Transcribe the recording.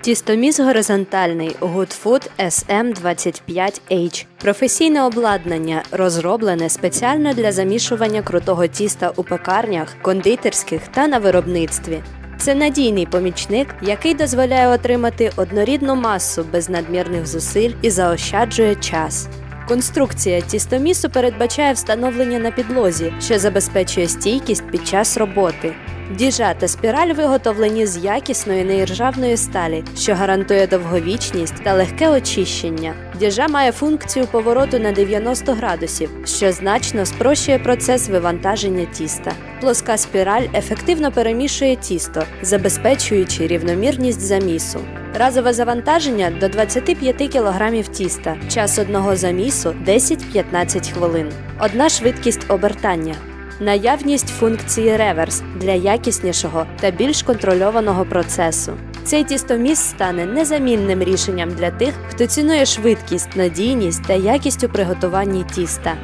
Тістоміс горизонтальний Goodfood SM25H. Професійне обладнання, розроблене спеціально для замішування крутого тіста у пекарнях, кондитерських та на виробництві. Це надійний помічник, який дозволяє отримати однорідну масу без надмірних зусиль і заощаджує час. Конструкція тістомісу передбачає встановлення на підлозі, що забезпечує стійкість під час роботи. Діжа та спіраль виготовлені з якісної неіржавної сталі, що гарантує довговічність та легке очищення. Діжа має функцію повороту на 90 градусів, що значно спрощує процес вивантаження тіста. Плоска спіраль ефективно перемішує тісто, забезпечуючи рівномірність замісу. Разове завантаження до 25 кг тіста. Час одного замісу 10-15 хвилин. Одна швидкість обертання. Наявність функції реверс для якіснішого та більш контрольованого процесу. Цей тістоміс стане незамінним рішенням для тих, хто цінує швидкість, надійність та якість у приготуванні тіста.